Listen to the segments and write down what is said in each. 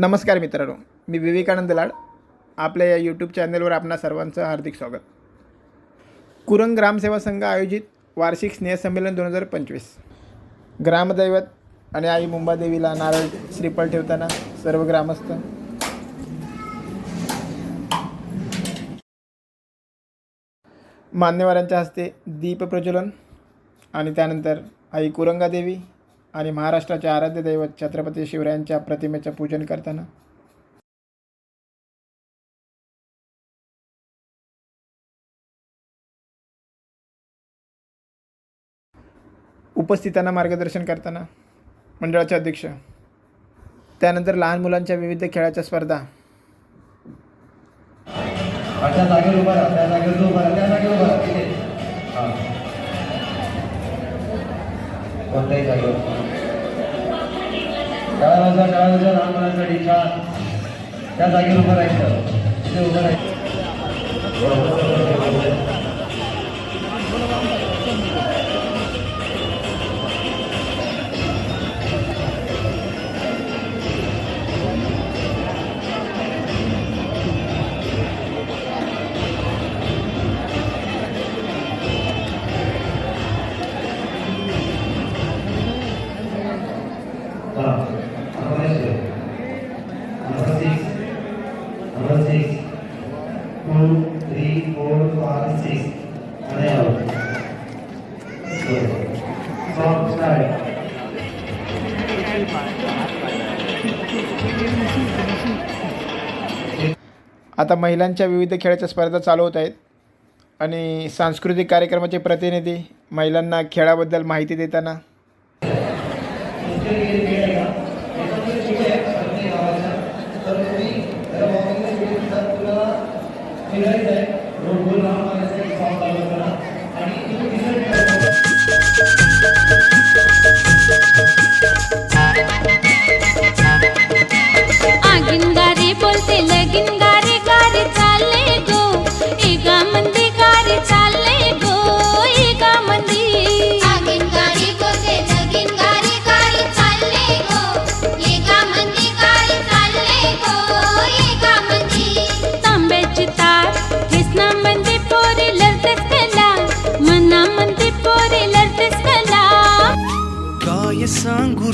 नमस्कार मित्रांनो मी विवेकानंद लाड. आपल्या या यूट्यूब चॅनलवर आपणा सर्वांचं हार्दिक स्वागत. कुरंग ग्रामसेवा संघ आयोजित वार्षिक स्नेहसंमेलन दोन हजार पंचवीस. ग्रामदैवत आणि आई मुंबादेवीला नारळ श्रीफळ ठेवताना सर्व ग्रामस्थ. मान्यवरांच्या हस्ते दीप प्रज्वलन आणि त्यानंतर आई कुरंगादेवी आणि महाराष्ट्राचे आराध्य दैवत छत्रपती शिवरायांच्या प्रतिमेचं पूजन करताना. उपस्थितांना मार्गदर्शन करताना. मंडळाचे अध्यक्ष. त्यानंतर लहान मुलांच्या विविध खेळाच्या स्पर्धा. त्या जागेवर. डाव्या बाजूला डाव्या बाजूला लहान मुलांसाठी छान त्या जागेवर उभं राहायचं तिथे उभं राहायचं हां आता महिलांच्या विविध खेळाच्या स्पर्धा चालू होत आहेत. आणि सांस्कृतिक कार्यक्रमाचे प्रतिनिधी महिलांना खेळाबद्दल माहिती देताना आणि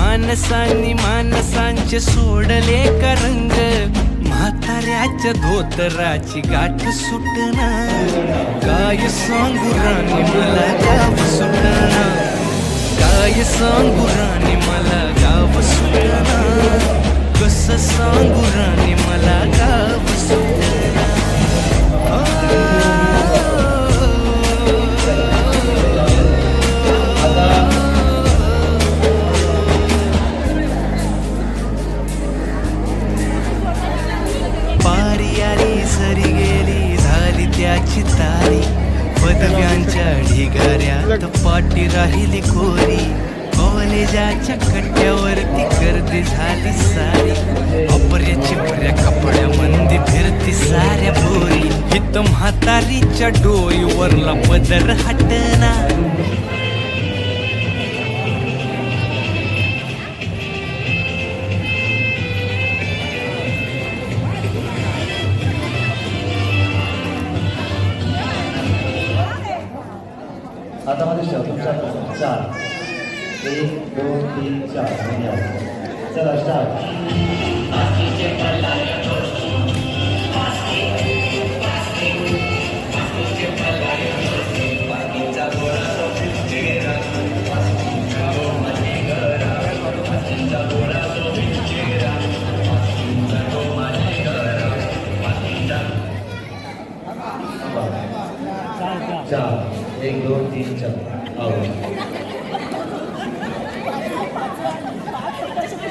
मानसांनी मानसांचे सोडले का रंग? म्हाताऱ्याच्या धोतराची गाठ सुटना काय सांगू राणी मला गाव सुटना काय सांगू राणी मला गाव सुटना कस सांगू राणी मला गाव सुटना त्याची तारी पदव्यांच्या ढिगाऱ्यात पाठी राहिली कोरी. कॉलेजाच्या कट्ट्यावरती गर्दी झाली सारी. अपर्या चिपऱ्या कपड्या मंदी फिरती साऱ्या भोरी. हित म्हातारीच्या डोईवरला पदर हटना. आता मध्ये ठेवा तुमच्या चार. एक दोन तीन चार. चला स्टार्ट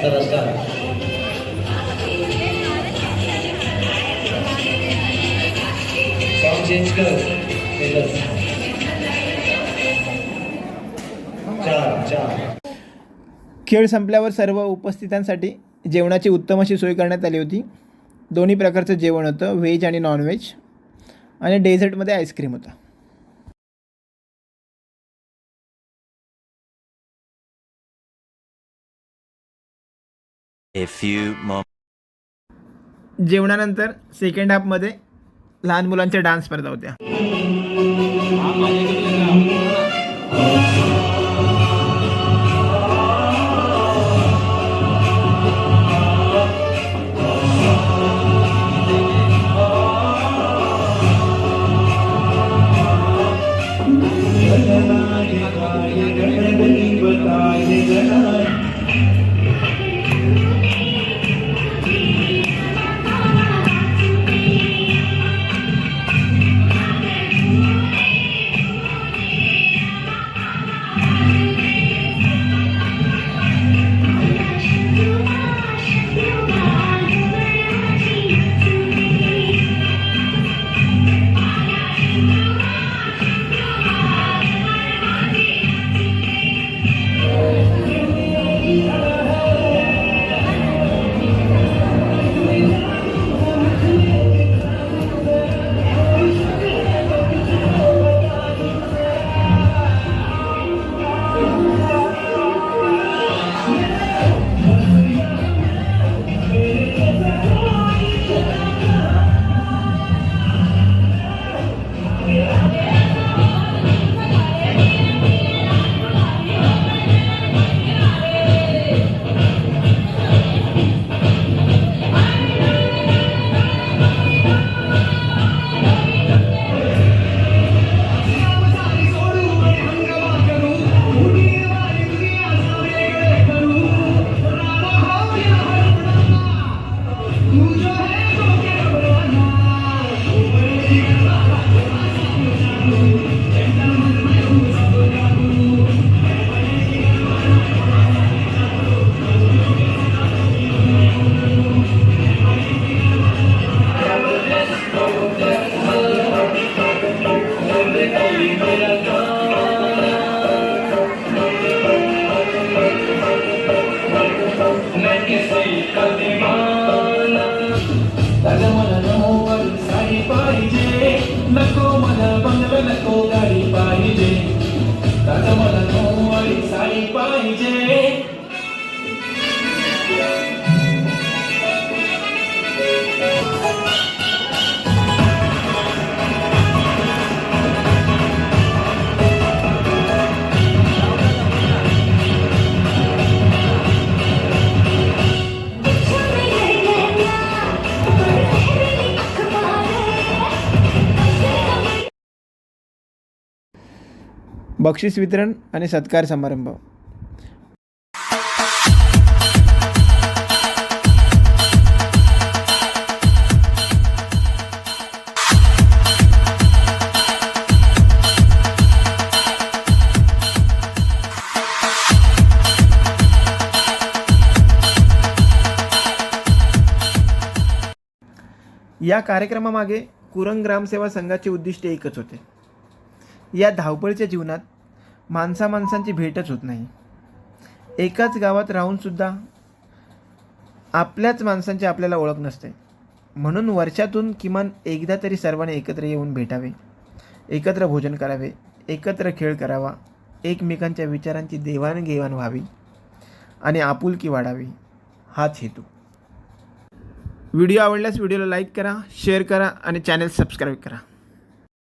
चेंज कर खेळ संपल्यावर सर्व उपस्थितांसाठी जेवणाची उत्तम अशी सोय करण्यात आली होती. दोन्ही प्रकारचं जेवण होतं व्हेज आणि नॉनव्हेज. आणि डेझर्टमध्ये आईस्क्रीम होता. ए फ्यू जेवणानंतर सेकंड हाफमध्ये लहान मुलांच्या डान्स स्पर्धा होत्या. बक्षीस वितरण आणि सत्कार समारंभ. या कार्यक्रमामागे कुरंग ग्रामसेवा संघाचे उद्दिष्ट एकच होते. या धावपळीच्या जीवनात माणसा माणसांची भेटच होत नाही. एकाच गावात राहूनसुद्धा आपल्याच माणसांची आपल्याला ओळख नसते. म्हणून वर्षातून किमान एकदा तरी सर्वांनी एकत्र येऊन भेटावे. एकत्र भोजन करावे. एकत्र खेळ करावा. एकमेकांच्या विचारांची देवाणघेवाण व्हावी. आणि आपुलकी वाढावी. हाच हेतू. व्हिडिओ आवडल्यास व्हिडिओला लाईक करा शेअर करा आणि चॅनल सबस्क्राईब करा.